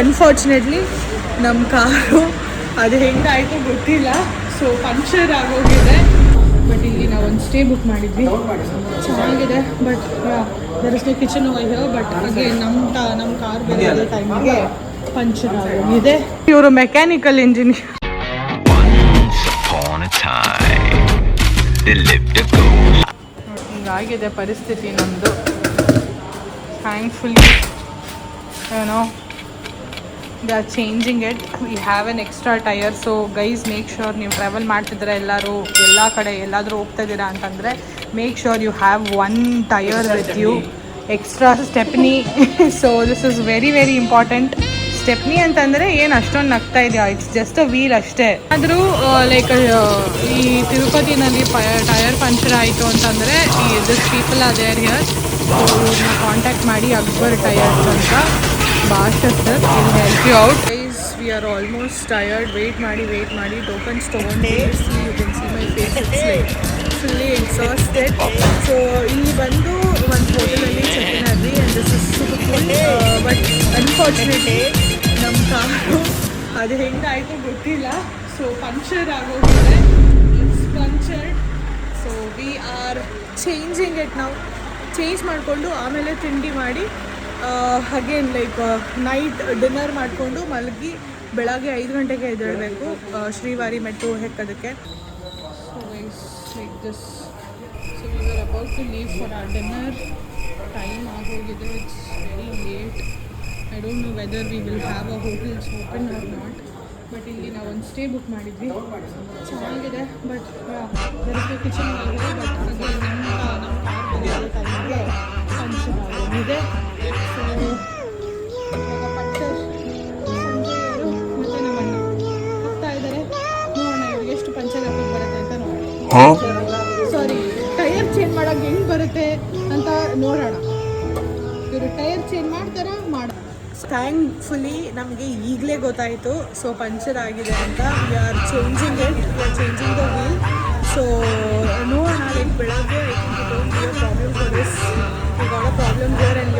Unfortunately ನಮ್ಮ car ಅದು ಹೆಂಗಾಯಿತು ಗೊತ್ತಿಲ್ಲ. ಸೊ ಪಂಕ್ಚರ್ ಆಗೋಗಿದೆ. ಬಟ್ ಇಲ್ಲಿ ನಾವು ಒಂದು ಸ್ಟೇ ಬುಕ್ ಮಾಡಿದ್ವಿ. ಚೆನ್ನಾಗಿದೆ. But there is no kitchen over but ಹಾಗೆ ನಮ್ಮ ನಮ್ಮ ಕಾರ್ ಬಂದಿರೋ ಟೈಮಿಗೆ ಪಂಕ್ಚರ್ ಆಗೋಗಿದೆ. ಇವರು ಮೆಕ್ಯಾನಿಕಲ್ ಇಂಜಿನಿಯರ್. ಹಿಂಗಾಗಿದೆ ಪರಿಸ್ಥಿತಿ ನಮ್ಮದು ಥ್ಯಾಂಕ್ಫುಲಿ ಏನೋ they are changing it we have an extra tyre so guys make sure ನೀವು ಟ್ರಾವೆಲ್ ಮಾಡ್ತಿದ್ರೆ ಎಲ್ಲರೂ ಎಲ್ಲ ಕಡೆ ಎಲ್ಲಾದರೂ ಹೋಗ್ತಾ ಇದ್ದೀರಾ ಅಂತಂದರೆ make sure you have one tyre with you extra stepney so this is very very important stepney ಅಂತಂದರೆ ಏನು ಅಷ್ಟೊಂದು ನಗ್ತಾ ಇದೆಯಾ? ಇಟ್ಸ್ ಜಸ್ಟ್ ಅ ವೀಲ್ ಅಷ್ಟೇ. ಆದರೂ ಲೈಕ್ ಈ ತಿರುಪತಿನಲ್ಲಿ ಟಯರ್ ಪಂಚರ್ ಆಯಿತು ಅಂತಂದರೆ ಈ this people are there here so ಇವ್ರನ್ನ ಕಾಂಟ್ಯಾಕ್ಟ್ ಮಾಡಿ ಅಕ್ಬರ್ ಟೈರ್ಸ್ ಅಂತ. Basha you out ice we are almost tired wait ಮಾಡಿ ವೆಯ್ಟ್ ಮಾಡಿ ಟೋಕನ್ಸ್ ತೊಗೊಂಡು ಎಕ್ಸಾಸ್ಟೆಡ್ ಸೊ ಇಲ್ಲಿ ಬಂದು ಒಂದು ಹೋಟೆಲಲ್ಲಿ ಚೆಕ್ ಆದ್ವಿ and this is full but unfortunately ನಮ್ಮ ಕಾರು ಅದು ಹೆಂಗಾಯಿತು ಗೊತ್ತಿಲ್ಲ. ಸೊ ಪಂಕ್ಚರ್ ಆಗೋಗಿದೆ. It's punctured so we are changing it ನಾವು ಚೇಂಜ್ ಮಾಡಿಕೊಂಡು ಆಮೇಲೆ ತಿಂಡಿ ಮಾಡಿ ಅಗೇನ್ ಲೈಕ್ ನೈಟ್ ಡಿನ್ನರ್ ಮಾಡಿಕೊಂಡು ಮಲಗಿ ಬೆಳಗ್ಗೆ ಐದು ಗಂಟೆಗೆ ಎದ್ದೇಳಬೇಕು Srivari Mettu ಹೆಕ್ಕದಕ್ಕೆ. So like this so to leave for our dinner time ಆಗೋಗಿದೆ. It's very late I don't know whether we will have a hotels open or not but ಇಲ್ಲಿ ನಾವು ಒಂದು ಸ್ಟೇ ಬುಕ್ ಮಾಡಿದ್ವಿ. ಚೆನ್ನಾಗಿದೆ ಬಟ್ ಕಿಚನ್ ಆಗಿದೆ ಬಟ್ ಅದೇ ನಮ್ಮ ನಮ್ಮ ಕಾರ್ ಟೈಮಿಗೆ ಮತ್ತು ಎಷ್ಟು ಪಂಚರ್ ಬರುತ್ತೆ ಅಂತ ನೋಡೋಣ ಸಾರಿ ಟೈರ್ ಚೇಂಜ್ ಮಾಡೋಕೆ ಹೆಂಗ್ ಬರುತ್ತೆ ಅಂತ. ನೋಡೋಣ ಇವರು ಟೈರ್ ಚೇಂಜ್ ಮಾಡ್ತಾರ ಮಾಡ ಥ್ಯಾಂಕ್ಫುಲಿ ನಮಗೆ ಈಗಲೇ ಗೊತ್ತಾಯಿತು ಸೊ ಪಂಚರ್ ಆಗಿದೆ ಅಂತ we are changing it we are changing the wheel so ನೋಡೋಣ ಬೆಳಗ್ಗೆ I think problem for this a problem there and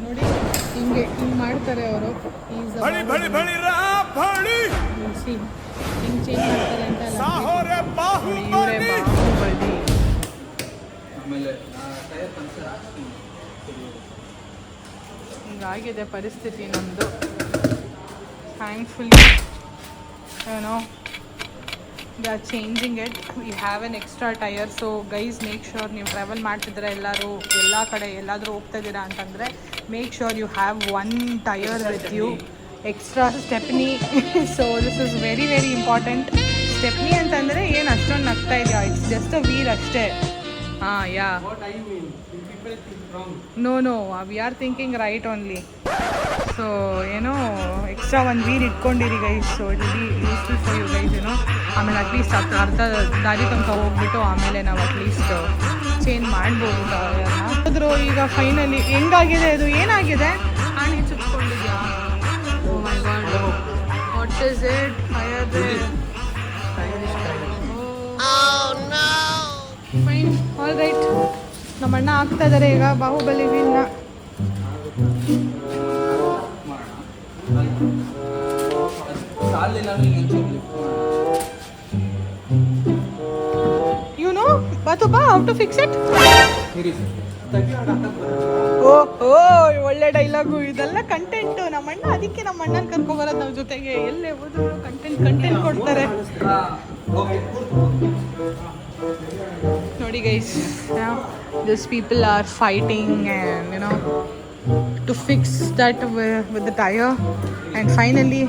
ನೋಡಿ ಹಿಂಗೆ ಹಿಂಗೆ ಮಾಡ್ತಾರೆ ಅವರು ಹಿಂಗೆ ಚೇಂಜ್ ಮಾಡ್ತಾರೆ ಅಂತ ಹಿಂಗಾಗಿದೆ ಪರಿಸ್ಥಿತಿ ನಮ್ಮದು ಥ್ಯಾಂಕ್ಫುಲಿ ಏನೋ they are changing it we have an extra tyre so guys make sure ನೀವು ಟ್ರಾವೆಲ್ ಮಾಡ್ತಿದ್ದೀರಾ ಎಲ್ಲರೂ ಎಲ್ಲ ಕಡೆ ಎಲ್ಲಾದರೂ ಹೋಗ್ತಾ ಇದ್ದೀರಾ ಅಂತಂದರೆ make sure you have one tyre with you extra stepney so this is very very important stepney ಅಂತಂದರೆ ಏನು ಅಷ್ಟೊಂದು ನಗ್ತಾ ಇದೆಯಾ ಇಟ್ಸ್ ಜಸ್ಟ್ ಅ ವೀಲ್ ಅಷ್ಟೇ. ಹಾಂ yeah. No no we are thinking right only so ಏನೋ ಎಕ್ಸ್ಟ್ರಾ ಒಂದು wheel ಇಟ್ಕೊಂಡಿರಿ guys so it be useful for you guys ಏನೋ ಆಮೇಲೆ ಅಟ್ಲೀಸ್ಟ್ ಅರ್ಥ ಅರ್ಧ ದಾರಿ ತನಕ ಹೋಗ್ಬಿಟ್ಟು ಆಮೇಲೆ ನಾವು ಅಟ್ಲೀಸ್ಟ್ ಚೇಂಜ್ ಮಾಡ್ಬೋದು ಆದರೂ ಈಗ ಫೈನಲಿ ಹೆಂಗಾಗಿದೆ ಅದು? ಏನಾಗಿದೆ? ಆಣಿ ಚುಚ್ಕೊಂಡಿದ್ಯಾ? ಓ my god what is it tyre fine all right ನಮ್ಮ ಅಣ್ಣ ಆಗ್ತಾ ಇದ್ದಾರೆ ಈಗ. ಬಾಹುಬಲಿ ವಿನ್ನ. ಯು ನೋ ಬಾ how to fix it oh oh, ಒಳ್ಳೆ ಡೈಲಾಗು ಇದೆಲ್ಲ ಕಂಟೆಂಟ್ ನಮ್ಮ ಅಣ್ಣ, ಅದಕ್ಕೆ ನಮ್ಮ ಅಣ್ಣನ ಕರ್ಕೊಬರೋದು ನಮ್ಮ ಜೊತೆಗೆ. ಎಲ್ಲೇ ಹೋದ್ರು ಕಂಟೆಂಟ್ ಕಂಟೆಂಟ್ ಕೊಡ್ತಾರೆ. ನೋಡಿ guys this people are fighting and you know to fix that with the tyre and finally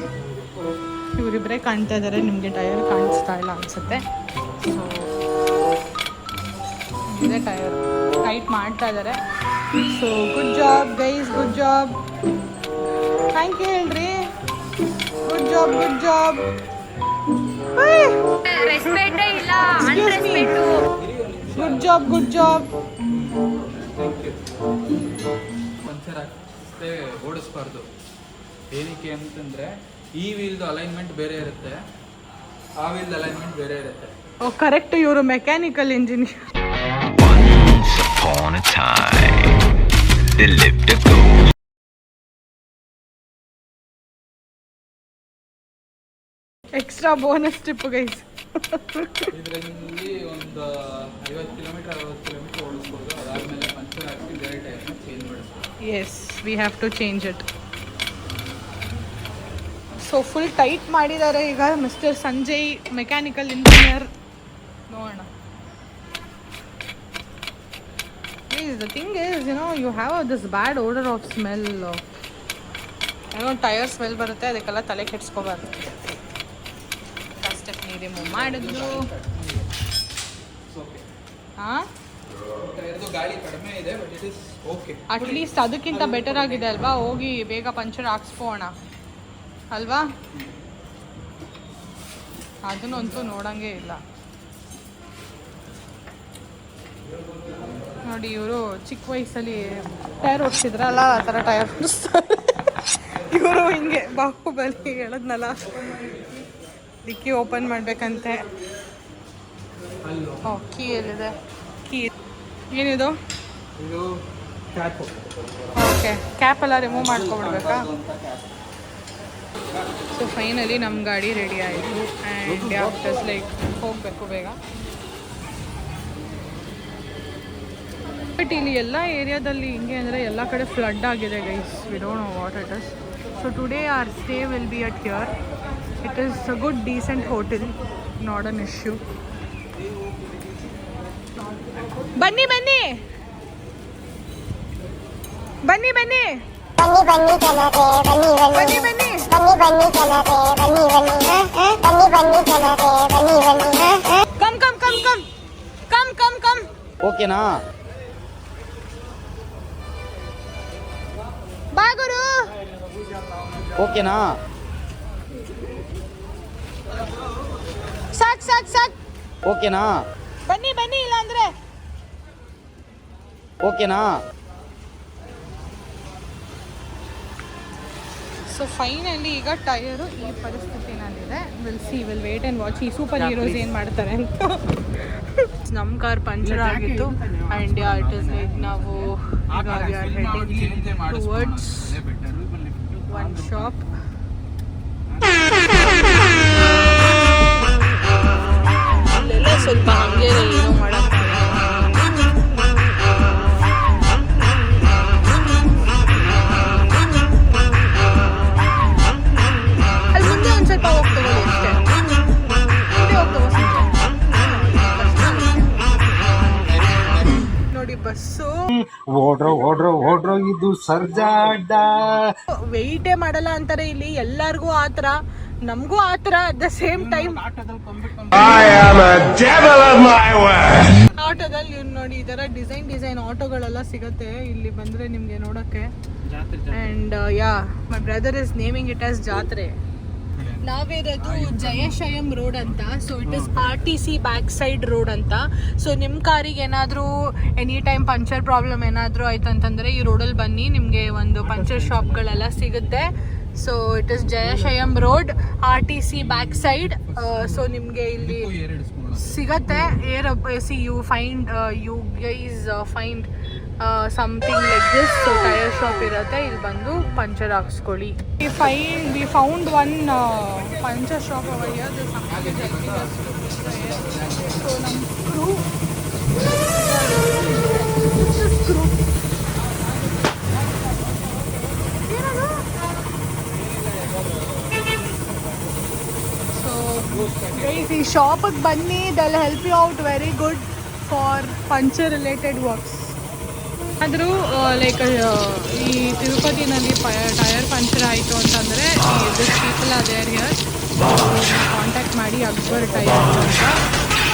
ಇವರಿಬ್ಬರೇ ಕಾಣ್ತಾ ಇದ್ದಾರೆ ನಿಮಗೆ ಟಯರ್ ಕಾಣಿಸ್ತಾ ಇಲ್ಲ ಅನಿಸುತ್ತೆ. ಸೊ ಇದೆ ಟಯರ್ ಟೈಟ್ ಮಾಡ್ತಾ ಇದ್ದಾರೆ so good job guys good job thank you ಹೇಳ್ರಿ. ಗುಡ್ ಜಾಬ್ ಗುಡ್ ಜಾಬ್ ರೆಸ್ಪೆಕ್ಟೇ ಇಲ್ಲ good job good job puncture ಓಡಿಸ್ಬಾರ್ದು. ಏನಕ್ಕೆ ಅಂತಂದರೆ ಈ ವೀಲ್ದು ಅಲೈನ್ಮೆಂಟ್ ಬೇರೆ ಇರುತ್ತೆ ಆ ವೀಲ್ದು ಅಲೈನ್ಮೆಂಟ್ ಬೇರೆ ಇರುತ್ತೆ. ಓ ಕರೆಕ್ಟ್ ಇವರು mechanical engineer Once upon a time, there lived a ghost. Extra bonus trip guys ಇದರಲ್ಲಿ ಒಂದು ಐವತ್ತು ಕಿಲೋಮೀಟರ್, ಅರವತ್ತು ಕಿಲೋಮೀಟರ್ ಓಡಿಸ್ಬೋದು. ಅದಾದಮೇಲೆ ಪಂಚರ್ ಹಾಕಿ ಬೇರೆ ಟೈರ್ನ ಚೇಂಜ್ ಮಾಡಿಸ್ಬೋದು. Yes we have to change it so full tight ಮಾಡಿದ್ದಾರೆ ಈಗ ಮಿಸ್ಟರ್ ಸಂಜಯ್ ಮೆಕ್ಯಾನಿಕಲ್ ಇಂಜಿನಿಯರ್ ನೋಡೋಣ. The thing is you know you have this bad odour of smell ಏನೋ ಟೈರ್ ಸ್ಮೆಲ್ ಬರುತ್ತೆ, ಅದಕ್ಕೆಲ್ಲ ತಲೆ ಕೆಡ್ಸ್ಕೋಬಾರ್ದು. ರಿಮೂವ್ ಮಾಡಿದ್ರು ಅಟ್ಲೀಸ್ಟ್ ಅದಕ್ಕಿಂತ ಬೆಟರ್ ಆಗಿದೆ ಅಲ್ವಾ? ಹೋಗಿ ಬೇಗ ಪಂಚರ್ ಹಾಕ್ಸ್ಕೋಣ ಅಲ್ವಾ? ಅದನ್ನಂತೂ ನೋಡಂಗೆ ಇಲ್ಲ. ನೋಡಿ ಇವರು ಚಿಕ್ಕ ವಯಸ್ಸಲ್ಲಿ ಟೈರ್ ಓಡಿಸಿದ್ರಲ್ಲ ಆ ಥರ ಟೈರ್ ಓಡಿಸ್ತಾರೆ. ಇವರು ಹಿಂಗೆ ಬಾಹುಬಲಿ ಹೇಳದ್ನಲ್ಲ. ಡಿಕ್ಕಿ ಓಪನ್ ಮಾಡ್ಬೇಕಂತೆ. ಓ ಕೀ ಎಲ್ಲಿದೆ? ಕೀ. ಏನಿದು? ಓಕೆ ಕ್ಯಾಪ್ ಎಲ್ಲ ರಿಮೂವ್ ಮಾಡ್ಕೊಬಿಡ್ಬೇಕಾ? ಸೊ ಫೈನಲಿ ನಮ್ಮ ಗಾಡಿ ರೆಡಿ ಆಯಿತು. ಆ್ಯಂಡ್ ಆಫ್ಟರ್ಸ್ ಲೈಕ್ ಹೋಗಬೇಕು ಬೇಗ. ಬಟ್ ಇಲ್ಲಿ ಎಲ್ಲ ಏರಿಯಾದಲ್ಲಿ ಹಿಂಗೆ ಅಂದರೆ ಎಲ್ಲ ಕಡೆ ಫ್ಲಡ್ ಆಗಿದೆ guys we don't know what it is so today our stay will be at here it is a good decent hotel not an issue ಬನ್ನಿ ಬನ್ನಿ ಬನ್ನಿ ಬನ್ನಿ ಬನ್ನಿ ಬನ್ನಿ ಜನರೇ ಬನ್ನಿ ಬನ್ನಿ ಬನ್ನಿ ಬನ್ನಿ ಬನ್ನಿ ಬನ್ನಿ ಜನರೇ ಬನ್ನಿ ಬನ್ನಿ ಬನ್ನಿ ಬನ್ನಿ ಜನರೇ ಬನ್ನಿ ಬನ್ನಿ come come come come come come come ಓಕೆನಾ ಬಾ ಗುರು ಓಕೆನಾ ಸಾಕ್ ಸಾಕ್ ಸಾಕ್. ಓಕೆನಾ? ಬನ್ನಿ ಬನ್ನಿ ಇಲ್ಲ ಅಂದ್ರೆ ಓಕೆನಾ? ಸೊ ಫೈನಲಿ ಈಗ ಟೈರು ಈ ಪರಿಸ್ಥಿತಿನಲ್ಲಿದೆ. Will see will wait and watch ಈ ಸೂಪರ್ ಹೀರೋಸ್ ಏನು ಮಾಡ್ತಾರೆ ಅಂತ. ನಮ್ಮ ಕಾರ್ ಪಂಚರ್ ಆಗಿತ್ತು. ಆ್ಯಂಡ್ ಇಟ್ ಇಸ್ ಲೈಕ್ ನಾವು ಟುವರ್ಡ್ಸ್ ಒನ್ ಶಾಪ್ ಹೋಗಿ ತಗೋ ಸಂಜೆ. ನೋಡಿ ಬಸ್ಸು. ಓಡ್ರೋ ಓಡ್ರೋ ಓಡ್ರೋ ಇದು ಸರ್ಜಾಡ ವೆಯ್ಟೇ ಮಾಡಲ್ಲ ಅಂತಾರೆ ಇಲ್ಲಿ. ಎಲ್ಲಾರ್ಗು ಆತರ ನಮಗೂ ಆ ಥರ ಅಟ್ ದ ಸೇಮ್ ಟೈಮ್. ಆಟೋದಲ್ಲಿ ಇವ್ರು ನೋಡಿ ಈ ಥರ ಡಿಸೈನ್ ಡಿಸೈನ್ ಆಟೋಗಳೆಲ್ಲ ಸಿಗುತ್ತೆ ಇಲ್ಲಿ ಬಂದರೆ ನಿಮಗೆ ನೋಡೋಕ್ಕೆ. And yeah my brother is naming it as ಜಾತ್ರೆ. ನಾವಿರೋದು ಜಯಶಯಂ ರೋಡ್ ಅಂತ. So it is R T C back side road ಅಂತ. ಸೊ ನಿಮ್ಮ ಕಾರಿಗೆ ಏನಾದರೂ ಎನಿ ಟೈಮ್ ಪಂಚರ್ ಪ್ರಾಬ್ಲಮ್ ಏನಾದರೂ ಆಯ್ತು ಅಂತಂದರೆ ಈ ರೋಡಲ್ಲಿ ಬನ್ನಿ. ನಿಮಗೆ ಒಂದು ಪಂಚರ್ ಶಾಪ್ಗಳೆಲ್ಲ ಸಿಗುತ್ತೆ. So it is Jayashayam road R T C back side so ನಿಮಗೆ ಇಲ್ಲಿ ಸಿಗತ್ತೆ air see you find you guys find something like this so tyre shop ಇರತ್ತೆ. ಇಲ್ಲಿ ಬಂದು puncture ಹಾಕ್ಸ್ಕೊಳ್ಳಿ. We find we found one puncture shop so ನಮ್ಮ screw screw so guys ಈ ಶಾಪಿಗೆ ಬನ್ನಿ. They'll help you out very good for puncture related works ಆದರೂ like ಈ ತಿರುಪತಿನಲ್ಲಿ ಟೈರ್ ಪಂಚರ್ ಆಯಿತು ಅಂತಂದರೆ, ಈ this people other here contact ಮಾಡಿ ಅಕ್ಬರ್ ಟಯರ್ ಅಂತ.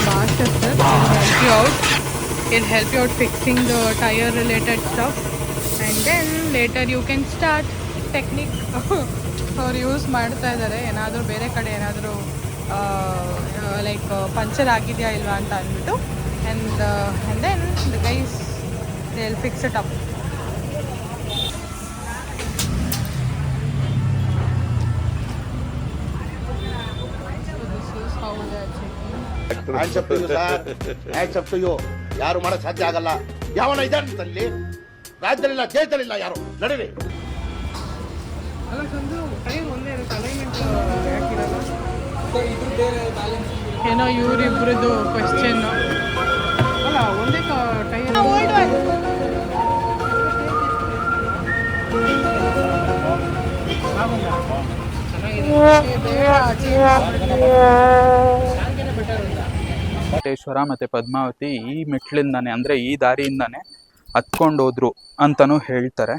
Bast sir help you out in help you out fixing the tyre related stuff and then later you can start technique ಅವ್ರು use ಮಾಡ್ತಾ ಇದ್ದಾರೆ ಏನಾದರೂ ಬೇರೆ ಕಡೆ ಏನಾದರೂ ಲೈಕ್ ಪಂಚರ್ ಆಗಿದೆಯಾ ಇಲ್ವಾ ಅಂತ ಅಂದ್ಬಿಟ್ಟು and and then the guys they fix it up ಯಾರು ಮಾಡಕ್ ಸಾಧ್ಯ ಆಗಲ್ಲ. ಯಾವನ ಇದಲ್ಲಿ ರಾಜ್ಯದಲ್ಲಿಲ್ಲ ದೇಶದಲ್ಲಿಲ್ಲ ಯಾರು? ನಡೀರಿ. ಅಲ್ಲ ಒಂದು ಟೈಮ್ ಒಂದೇ ಅಲೈನ್ಮೆಂಟ್ ಏನೋ ಇವರಿಬ್ರದ್ದು ಕ್ವಶನ್ ಅಲ್ಲ ಒಂದೇ ಟೈರ್ ಮತ್ತೆ ಮತ್ತು ಪದ್ಮಾವತಿ ಈ ಮೆಟ್ಲಿಂದಾನೆ ಅಂದ್ರೆ ಈ ದಾರಿಯಿಂದಾನೆ ಹತ್ಕೊಂಡು ಹೋದ್ರು ಅಂತಲೂ ಹೇಳ್ತಾರೆ.